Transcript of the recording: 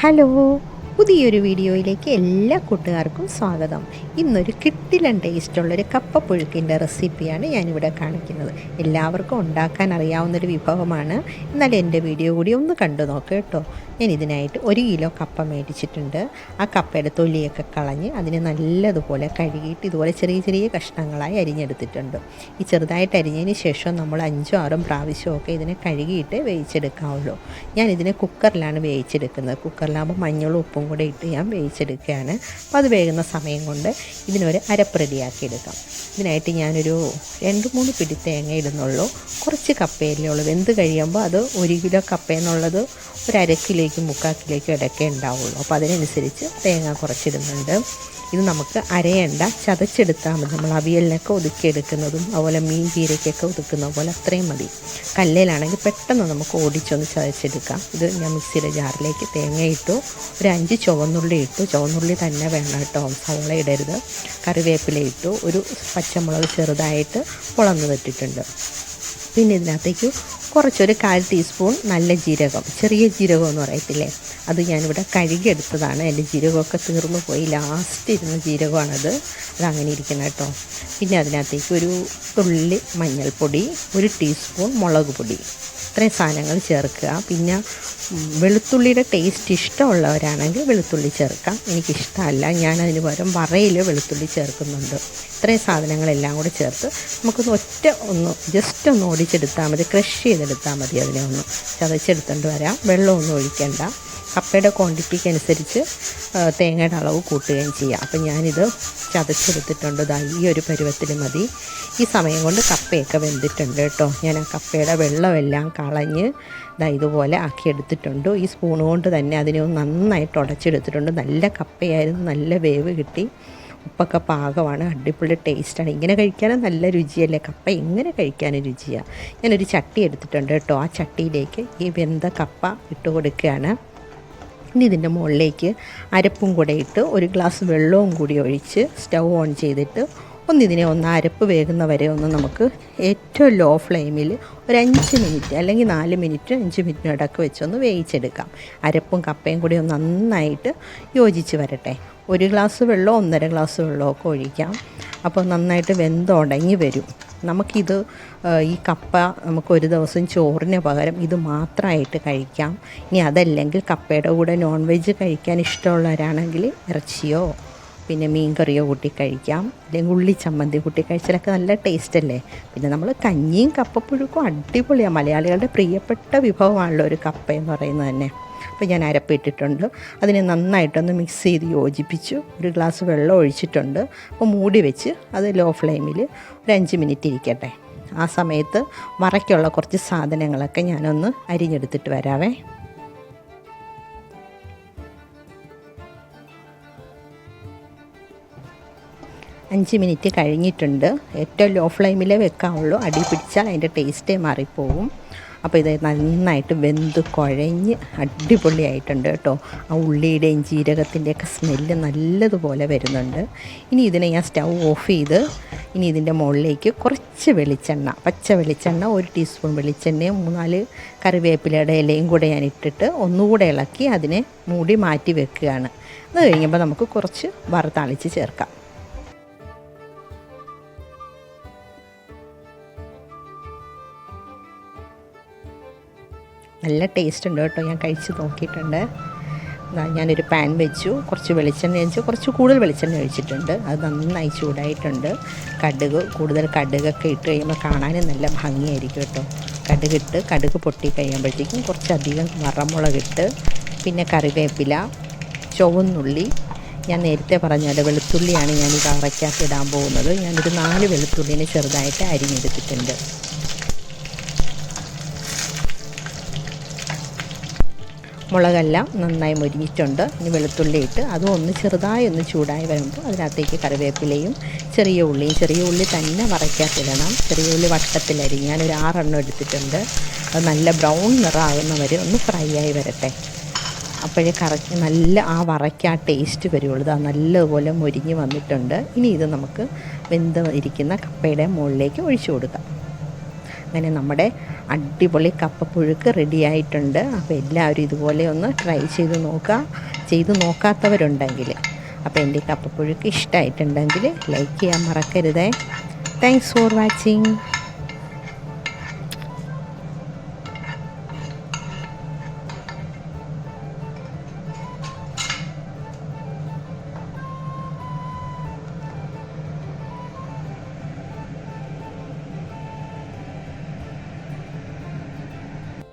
Hello。പുതിയൊരു വീഡിയോയിലേക്ക് എല്ലാ കൂട്ടുകാർക്കും സ്വാഗതം. ഇന്നൊരു കിട്ടിലൻ ടേസ്റ്റുള്ളൊരു കപ്പ പുഴുക്കിന്റെ റെസിപ്പിയാണ് ഞാനിവിടെ കാണിക്കുന്നത്. എല്ലാവർക്കും ഉണ്ടാക്കാൻ അറിയാവുന്നൊരു വിഭവമാണ്. എന്നാൽ എന്റെ വീഡിയോ കൂടി ഒന്ന് കണ്ടു നോക്ക് കേട്ടോ. ഞാൻ ഇതിനായിട്ട് ഒരു കിലോ കപ്പ മേടിച്ചിട്ടുണ്ട്. ആ കപ്പയുടെ തൊലിയൊക്കെ കളഞ്ഞ് അതിനെ നല്ലതുപോലെ കഴുകിയിട്ട് ഇതുപോലെ ചെറിയ ചെറിയ കഷ്ണങ്ങളായി അരിഞ്ഞെടുത്തിട്ടുണ്ട്. ഈ ചെറുതായിട്ട് അരിഞ്ഞതിന് ശേഷം നമ്മൾ അഞ്ചോ ആറും പ്രാവശ്യമൊക്കെ ഇതിനെ കഴുകിയിട്ട് വേവിച്ചെടുക്കാവുള്ളൂ. ഞാൻ ഇതിനെ കുക്കറിലാണ് വേവിച്ചെടുക്കുന്നത്. കുക്കറിലാകുമ്പോൾ മഞ്ഞളും ഉപ്പും കൂടെ ഇട്ട് ഞാൻ വേവിച്ചെടുക്കുകയാണ്. അപ്പോൾ അത് വേകുന്ന സമയം കൊണ്ട് ഇതിനൊരു അരപ്പ് റെഡിയാക്കി എടുക്കാം. ഇതിനായിട്ട് ഞാനൊരു രണ്ട് മൂന്ന് പിടി തേങ്ങ ഇടുന്നുള്ളൂ. കുറച്ച് കപ്പയല്ലേ ഉള്ളൂ. വെന്ത് കഴിയുമ്പോൾ അത് ഒരു കിലോ കപ്പ എന്നുള്ളത് ഒരു അര കിലോയ്ക്കും മുക്കാൽ ഇടയ്ക്കേ ഉണ്ടാവുള്ളൂ. അപ്പോൾ അതിനനുസരിച്ച് തേങ്ങ കുറച്ചിടുന്നുണ്ട്. ഇത് നമുക്ക് അരയണ്ട ചതച്ചെടുത്താൽ മതി. നമ്മൾ അവിയലിനൊക്കെ ഒതുക്കിയെടുക്കുന്നതും അതുപോലെ മീൻ ചീരയ്ക്കൊക്കെ ഒതുക്കുന്ന പോലെ അത്രയും മതി. കല്ലിലാണെങ്കിൽ പെട്ടെന്ന് നമുക്ക് ഓടിച്ചൊന്ന് ചതച്ചെടുക്കാം. ഇത് ഞാൻ മിക്സിയുടെ ജാറിലേക്ക് തേങ്ങ ഇട്ടു. ഒരു അഞ്ച് ചുവന്നുള്ളി ഇട്ടു. ചുവന്നുള്ളി തന്നെ വേണം കേട്ടോ. സവള ഇടരുത്. കറിവേപ്പില ഇട്ടു. ഒരു പച്ചമുളക് ചെറുതായിട്ട് പൊളന്ന് വെട്ടിട്ടുണ്ട് പിന്നെ ഇതിനകത്തേക്ക് കുറച്ചൊരു കാൽ ടീസ്പൂൺ നല്ല ജീരകം ചെറിയ ജീരകം എന്ന് പറയത്തില്ലേ? അത് ഞാനിവിടെ കഴുകിയെടുത്തതാണ്. എന്റെ ജീരകമൊക്കെ തീർന്നു പോയി. ലാസ്റ്റ് ഇരുന്ന ജീരകമാണത്. അതങ്ങനെ ഇരിക്കണം കേട്ടോ. പിന്നെ അതിനകത്തേക്ക് ഒരു തുള്ളി മഞ്ഞൾപ്പൊടി ഒരു ടീസ്പൂൺ മുളക് പൊടി. ഇത്രയും സാധനങ്ങൾ ചേർക്കുക. പിന്നെ വെളുത്തുള്ളിയുടെ ടേസ്റ്റ് ഇഷ്ടമുള്ളവരാണെങ്കിൽ വെളുത്തുള്ളി ചേർക്കാം. എനിക്കിഷ്ടമല്ല. ഞാൻ അതിന് പകരം വറയിൽ വെളുത്തുള്ളി ചേർക്കുന്നുണ്ട്. ഇത്രയും സാധനങ്ങളെല്ലാം കൂടെ ചേർത്ത് നമുക്കൊന്ന് ഒറ്റ ഒന്ന് ജസ്റ്റ് ഒന്ന് ഓടിച്ചെടുത്താൽ മതി. ക്രഷ് ചെയ്തെടുത്താൽ മതി അതിനെ ഒന്ന്. ചതച്ചെടുത്തുകൊണ്ട് വരാം. വെള്ളമൊന്നും ഒഴിക്കേണ്ട. കപ്പയുടെ ക്വാണ്ടിറ്റിക്ക് അനുസരിച്ച് തേങ്ങയുടെ അളവ് കൂട്ടുകയും ചെയ്യാം. അപ്പം ഞാനിത് ചതച്ചെടുത്തിട്ടുണ്ട്. ഇതാ ഈ ഒരു പരുവത്തിൽ മതി. ഈ സമയം കൊണ്ട് കപ്പയൊക്കെ വെന്തിട്ടുണ്ട് കേട്ടോ. ഞാൻ ആ കപ്പയുടെ വെള്ളമെല്ലാം കളഞ്ഞ് ഇതാ ഇതുപോലെ ആക്കി എടുത്തിട്ടുണ്ട് ഈ സ്പൂൺ കൊണ്ട് തന്നെ അതിനെ നന്നായിട്ട് ഉടച്ചെടുത്തിട്ടുണ്ട്. നല്ല കപ്പയായിരുന്നു. നല്ല വേവ് കിട്ടി. ഉപ്പൊക്കെ പാകമാണ്. അടിപൊളി ടേസ്റ്റാണ്. ഇങ്ങനെ കഴിക്കാനും നല്ല രുചിയല്ലേ? കപ്പ ഇങ്ങനെ കഴിക്കാനും രുചിയാണ് ഞാനൊരു ചട്ടി എടുത്തിട്ടുണ്ട് കേട്ടോ. ആ ചട്ടിയിലേക്ക് ഈ വെന്ത കപ്പ ഇട്ട് കൊടുക്കുകയാണ്. ഇനി ഇതിന്റെ മുകളിലേക്ക് അരപ്പും കൂടെ ഇട്ട് ഒരു ഗ്ലാസ് വെള്ളവും കൂടി ഒഴിച്ച് സ്റ്റൗ ഓൺ ചെയ്തിട്ട് ഒന്നിതിനെ ഒന്ന് അരപ്പ് വേകുന്ന വരെ ഒന്ന് നമുക്ക് ഏറ്റവും ലോ ഫ്ലെയിമിൽ ഒരു അഞ്ച് മിനിറ്റ് അല്ലെങ്കിൽ നാല് മിനിറ്റ് അഞ്ച് മിനിറ്റ് ഇടയ്ക്ക് വെച്ചൊന്ന് വേവിച്ചെടുക്കാം. അരപ്പും കപ്പയും കൂടി ഒന്ന് നന്നായിട്ട് യോജിച്ച് വരട്ടെ. ഒരു ഗ്ലാസ് വെള്ളം ഒന്നര ഗ്ലാസ് വെള്ളമൊക്കെ ഒഴിക്കാം. അപ്പോൾ നന്നായിട്ട് വെന്തുടങ്ങി വരും. നമുക്കിത് ഈ കപ്പ നമുക്ക് ഒരു ദിവസം ചോറിന് പകരം ഇത് മാത്രമായിട്ട് കഴിക്കാം. ഇനി അതല്ലെങ്കിൽ കപ്പയുടെ കൂടെ നോൺ വെജ് കഴിക്കാൻ ഇഷ്ടമുള്ളവരാണെങ്കിൽ ഇറച്ചിയോ പിന്നെ മീൻ കറിയോ കൂട്ടി കഴിക്കാം. അല്ലെങ്കിൽ ഉള്ളി ചമ്മന്തി കൂട്ടി കഴിച്ചാലൊക്കെ നല്ല ടേസ്റ്റ് അല്ലേ? പിന്നെ നമ്മൾ കഞ്ഞിയും കപ്പപ്പുഴുക്കും അടിപൊളിയാണ് മലയാളികളുടെ പ്രിയപ്പെട്ട വിഭവമാണല്ലോ ഒരു കപ്പ എന്ന് പറയുന്നത് തന്നെ. അപ്പോൾ ഞാൻ അരപ്പിട്ടിട്ടുണ്ട് അതിനെ നന്നായിട്ടൊന്ന് മിക്സ് ചെയ്ത് യോജിപ്പിച്ചു. ഒരു ഗ്ലാസ് വെള്ളം ഒഴിച്ചിട്ടുണ്ട്. അപ്പോൾ മൂടി വെച്ച് അത് ലോ ഫ്ലെയിമിൽ ഒരു അഞ്ച് മിനിറ്റ് ഇരിക്കട്ടെ. ആ സമയത്ത് മറയ്ക്കുള്ള കുറച്ച് സാധനങ്ങളൊക്കെ ഞാനൊന്ന് അരിഞ്ഞെടുത്തിട്ട് വരാവേ. അഞ്ച് മിനിറ്റ് കഴിഞ്ഞിട്ടുണ്ട്. ഏറ്റവും ലോ ഫ്ലെയിമിലേ വെക്കാവുള്ളൂ. അടി പിടിച്ചാൽ അതിന്റെ ടേസ്റ്റേ മാറിപ്പോവും. അപ്പോൾ ഇത് നന്നായിട്ട് വെന്ത് കുഴഞ്ഞ് അടിപൊളിയായിട്ടുണ്ട് കേട്ടോ. ആ ഉള്ളിയുടെയും ജീരകത്തിന്റെയൊക്കെ സ്മെല്ല് നല്ലതുപോലെ വരുന്നുണ്ട്. ഇനി ഇതിനെ ഞാൻ സ്റ്റൗ ഓഫ് ചെയ്ത് ഇനി ഇതിന്റെ മുകളിലേക്ക് കുറച്ച് വെളിച്ചെണ്ണ പച്ച വെളിച്ചെണ്ണ ഒരു ടീസ്പൂൺ വെളിച്ചെണ്ണയും മൂന്നാൽ കറിവേപ്പിലയുടെ ഇലയും കൂടെ ഞാൻ ഇട്ടിട്ട് ഒന്നുകൂടെ ഇളക്കി അതിനെ മൂടി മാറ്റി വെക്കുകയാണ്. അത് കഴിയുമ്പോൾ നമുക്ക് കുറച്ച് വറുത്താളിച്ച് ചേർക്കാം. നല്ല ടേസ്റ്റ് ഉണ്ട് കേട്ടോ. ഞാൻ കഴിച്ച് നോക്കിയിട്ടുണ്ട്. ഞാനൊരു പാൻ വെച്ചു. കുറച്ച് വെളിച്ചെണ്ണ വെച്ചു കുറച്ച് കൂടുതൽ വെളിച്ചെണ്ണ ഒഴിച്ചിട്ടുണ്ട്. അത് നന്നായി ചൂടായിട്ടുണ്ട്. കടുക് കൂടുതൽ കടുകൊക്കെ ഇട്ട് കഴിയുമ്പോൾ കാണാനും നല്ല ഭംഗിയായിരിക്കും കേട്ടോ. കടുക് ഇട്ട് കടുക് പൊട്ടി കഴിയുമ്പോഴത്തേക്കും കുറച്ചധികം വറമുളകിട്ട് പിന്നെ കറിവേപ്പില ചുവന്നുള്ളി. ഞാൻ നേരത്തെ പറഞ്ഞ വെളുത്തുള്ളിയാണ് ഞാൻ ഈ കറയ്ക്കകത്ത് ഇടാൻ പോകുന്നത്. ഞാനൊരു നാല് വെളുത്തുള്ളിനെ ചെറുതായിട്ട് അരിഞ്ഞെടുത്തിട്ടുണ്ട്. മുളകെല്ലാം നന്നായി മുരിഞ്ഞിട്ടുണ്ട്. ഇനി വെളുത്തുള്ളി ഇട്ട് അതും ഒന്ന് ചെറുതായി ഒന്ന് ചൂടായി വരുമ്പോൾ അതിനകത്തേക്ക് കറിവേപ്പിലയും ചെറിയ ഉള്ളിയും ചെറിയ ഉള്ളി തന്നെ വറയ്ക്കാത്തിടണം ചെറിയ ഉള്ളി വട്ടത്തിലരി ഞാനൊരു ആറെണ്ണം എടുത്തിട്ടുണ്ട്. അത് നല്ല ബ്രൗൺ നിറമാകുന്ന വരെ ഒന്ന് ഫ്രൈ ആയി വരട്ടെ. അപ്പോഴേ കറ നല്ല ആ വറയ്ക്ക് ആ ടേസ്റ്റ് വരുള്ളൂ അത് നല്ലതുപോലെ മുരിഞ്ഞ് വന്നിട്ടുണ്ട്. ഇനി ഇത് നമുക്ക് വെന്ത് ഇരിക്കുന്ന കപ്പയുടെ മുകളിലേക്ക് ഒഴിച്ചു കൊടുക്കാം. അങ്ങനെ നമ്മുടെ അടിപൊളി കപ്പപ്പുഴുക്ക് റെഡി ആയിട്ടുണ്ട്. അപ്പോൾ എല്ലാവരും ഇതുപോലെ ഒന്ന് ട്രൈ ചെയ്ത് നോക്കുക ചെയ്ത് നോക്കാത്തവരുണ്ടെങ്കിൽ. അപ്പോൾ എന്റെ കപ്പപ്പുഴുക്ക് ഇഷ്ടമായിട്ടുണ്ടെങ്കിൽ ലൈക്ക് ചെയ്യാൻ മറക്കരുതേ. Thanks for watching